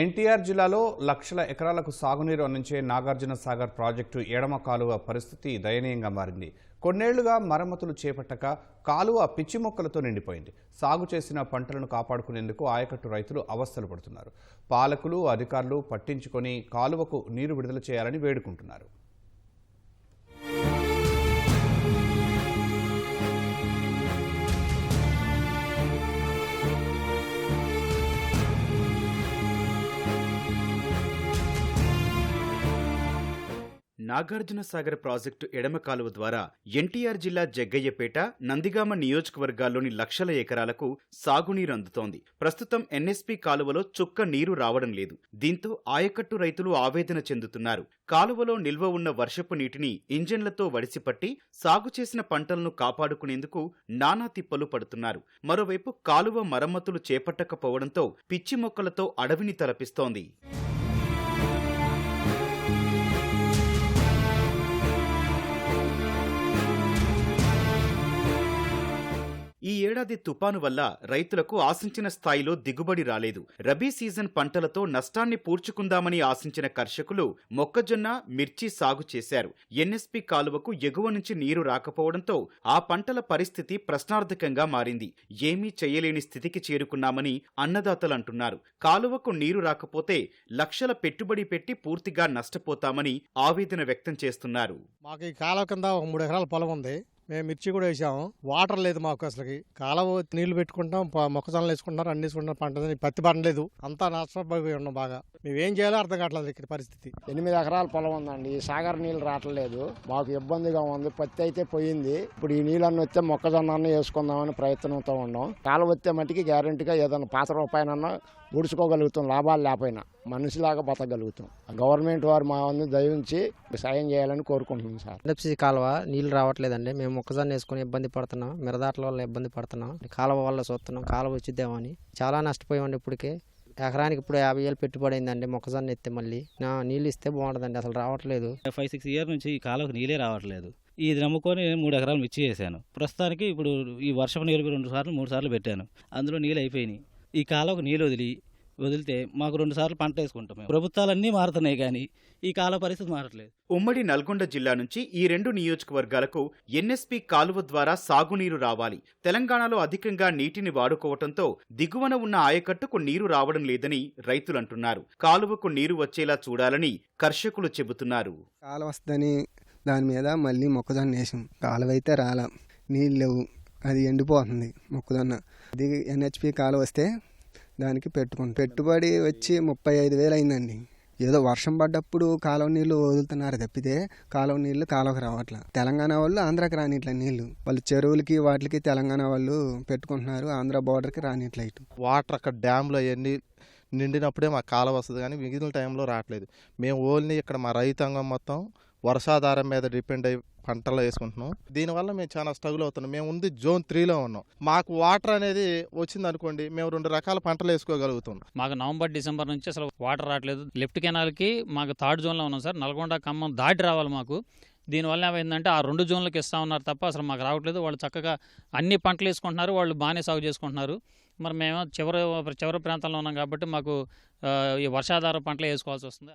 ఎన్టీఆర్ జిల్లాలో లక్షల ఎకరాలకు సాగునీరు అందించే నాగార్జున సాగర్ ప్రాజెక్టు ఎడమ కాలువ పరిస్థితి దయనీయంగా మారింది. కొన్నేళ్ళుగా మరమ్మతులు చేపట్టక కాలువ పిచ్చి మొక్కలతో నిండిపోయింది. సాగు చేసిన పంటలను కాపాడుకునేందుకు ఆయకట్టు రైతులు అవస్థలు పడుతున్నారు. పాలకులు అధికారులు పట్టించుకొని కాలువకు నీరు విడుదల చేయాలని వేడుకుంటున్నారు. నాగార్జున సాగర్ ప్రాజెక్టు ఎడమ కాలువ ద్వారా ఎన్టీఆర్ జిల్లా జగ్గయ్యపేట నందిగామ నియోజకవర్గాల్లోని లక్షల ఎకరాలకు సాగునీరు అందుతోంది. ప్రస్తుతం ఎన్ఎస్పి కాలువలో చుక్క నీరు రావడం లేదు. దీంతో ఆయకట్టు రైతులు ఆవేదన చెందుతున్నారు. కాలువలో నిల్వ ఉన్న వర్షపు నీటిని ఇంజన్లతో వడిసిపట్టి సాగు చేసిన పంటలను కాపాడుకునేందుకు నానా తిప్పలు పడుతున్నారు. మరోవైపు కాలువ మరమ్మతులు చేపట్టకపోవడంతో పిచ్చి మొక్కలతో అడవిని తలపిస్తోంది. ఏడాది తుపాను వల్ల రైతులకు ఆశించిన స్థాయిలో దిగుబడి రాలేదు. రబీ సీజన్ పంటలతో నష్టాన్ని పూడ్చుకుందామని ఆశించిన కర్షకులు మొక్కజొన్న మిర్చి సాగు చేశారు. ఎన్ఎస్పి కాలువకు ఎగువ నుంచి నీరు రాకపోవడంతో ఆ పంటల పరిస్థితి ప్రశ్నార్థకంగా మారింది. ఏమీ చేయలేని స్థితికి చేరుకున్నామని అన్నదాతలు అంటున్నారు కాలువకు నీరు రాకపోతే లక్షల పెట్టుబడి పెట్టి పూర్తిగా నష్టపోతామని ఆవేదన వ్యక్తం చేస్తున్నారు. మాకు ఈ కాలువ కింద ఒక మూడు ఎకరాల పొలం ఉంది. మేము మిర్చి కూడా వేసాము. వాటర్ లేదు మాకు అసలుకి. కాలువ నీళ్ళు పెట్టుకుంటాం మొక్కజొన్నలు వేసుకుంటున్నారు అన్ని వేసుకుంటాం పంట పత్తి పండలేదు అంతా నష్టపోయి ఉన్నాం బాగా. మేము ఏం చేయాలో అర్థం కావట్లేదు ఇక్కడ పరిస్థితి. ఎనిమిది ఎకరాల పొలం ఉందండి. ఈ సాగర్ నీళ్ళు రావట్లేదు. మాకు ఇబ్బందిగా ఉంది. పత్తి అయితే పోయింది. ఇప్పుడు ఈ నీళ్ళన్నీ వస్తే మొక్కజొన్న వేసుకుందామని ప్రయత్నంతో ఉన్నాం. కాలువ వస్తే మట్టికి గ్యారంటీగా ఏదైనా పాత రూపాయనన్నా ఉడుచుకోగలుగుతాం లాభాలు లేకపోయినా మనిషిలాగా బతకగలుగుతాం. గవర్నమెంట్ వారు మా వంతు దయించి సాయం చేయాలని కోరుకుంటున్నాం సార్. ఎన్ఎఫ్సి కాలువ నీళ్ళు రావట్లేదండి. మేము మొక్కజొన్న వేసుకుని ఇబ్బంది పడుతున్నాం. మిరదాట్ల వల్ల ఇబ్బంది పడుతున్నాం. కాలువ వల్ల చూస్తున్నాం కాలువ వచ్చిద్దామని చాలా నష్టపోయామండి ఇప్పటికే. ఎకరానికి ఇప్పుడు యాభై వేలు పెట్టుబడి అయిందండి మొక్కజొన్న ఎత్తే మళ్ళీ. నా నీళ్ళు ఇస్తే బాగుంటుందండి అసలు రావట్లేదు. ఫైవ్ సిక్స్ ఇయర్ నుంచి ఈ కాలువకు నీళ్ళే రావట్లేదు. ఇది నమ్ముకొని నేను మూడు ఎకరాలు మిర్చి చేశాను ప్రస్తుతానికి ఇప్పుడు ఈ వర్షపు నీళ్ళు రెండు సార్లు మూడు సార్లు పెట్టాను. అందులో నీళ్ళు అయిపోయినాయి. ఈ కాలువకు నీళ్ళు వదిలి వదిలితే మాకు రెండు సార్లు పంట వేసుకుంటాం మేము. ప్రభుత్వాలన్నీ మారుతున్నాయి కానీ ఈ కాలువ పరిస్థితి మారట్లేదు. ఉమ్మడి నల్గొండ జిల్లా నుంచి ఈ రెండు నియోజకవర్గాలకు ఎన్ఎస్పి కాలువ ద్వారా సాగునీరు రావాలి. తెలంగాణలో అధికంగా నీటిని వాడుకోవటంతో దిగువన ఉన్న ఆయకట్టుకు నీరు రావడం లేదని రైతులంటున్నారు కాలువకు నీరు వచ్చేలా చూడాలని కర్షకులు చెబుతున్నారు. కాలువ వస్తుందని దాని మీద మళ్ళీ మొక్కజొన్న వేసాం. కాలువ అయితే రాలా. నీళ్ళు లేవు. అది ఎండిపోతుంది మొక్కజొన్న అది ఎన్హెచ్పి కాలువ వస్తే దానికి పెట్టుకుని పెట్టుబడి వచ్చి ముప్పై ఐదు వేలు అయిందండి. ఏదో వర్షం పడ్డప్పుడు కాలువ నీళ్ళు వదులుతున్నారు తప్పితే కాలువ నీళ్ళు కాలువకి రావట్లా. తెలంగాణ వాళ్ళు ఆంధ్రాకి రానిట్ల నీళ్ళు. వాళ్ళు చెరువులకి వాటికి తెలంగాణ వాళ్ళు పెట్టుకుంటున్నారు. ఆంధ్ర బార్డర్కి రానిట్ల ఇటు. వాటర్ అక్కడ డ్యామ్లో అవన్నీ నిండినప్పుడే మాకు కాలువ వస్తుంది కానీ మిగిలిన టైంలో రావట్లేదు. మేము ఓన్లీ ఇక్కడ మా రైతాంగం మొత్తం వర్షాధారం మీద డిపెండ్ అయ్యి పంటలు వేసుకుంటున్నాం. దీనివల్ల మేము చాలా స్ట్రగుల్ అవుతున్నాం. మేము ఉంది జోన్ త్రీలో ఉన్నాం. మాకు వాటర్ అనేది వచ్చింది అనుకోండి మేము రెండు రకాల పంటలు వేసుకోగలుగుతాం మాకు నవంబర్ డిసెంబర్ నుంచి అసలు వాటర్ రావట్లేదు. లెఫ్ట్ కెనాల్కి మాకు థర్డ్ జోన్లో ఉన్నాం సార్. నల్గొండ ఖమ్మం దాటి రావాలి మాకు. దీనివల్ల ఏమైందంటే ఆ రెండు జోన్లకు ఇస్తా ఉన్నారు తప్ప అసలు మాకు రావట్లేదు. వాళ్ళు చక్కగా అన్ని పంటలు వేసుకుంటున్నారు. వాళ్ళు బాగానే సాగు చేసుకుంటున్నారు. మరి మేము చివరి చివరి ప్రాంతంలో ఉన్నాం కాబట్టి మాకు ఈ వర్షాధార పంటలు వేసుకోవాల్సి వస్తుంది.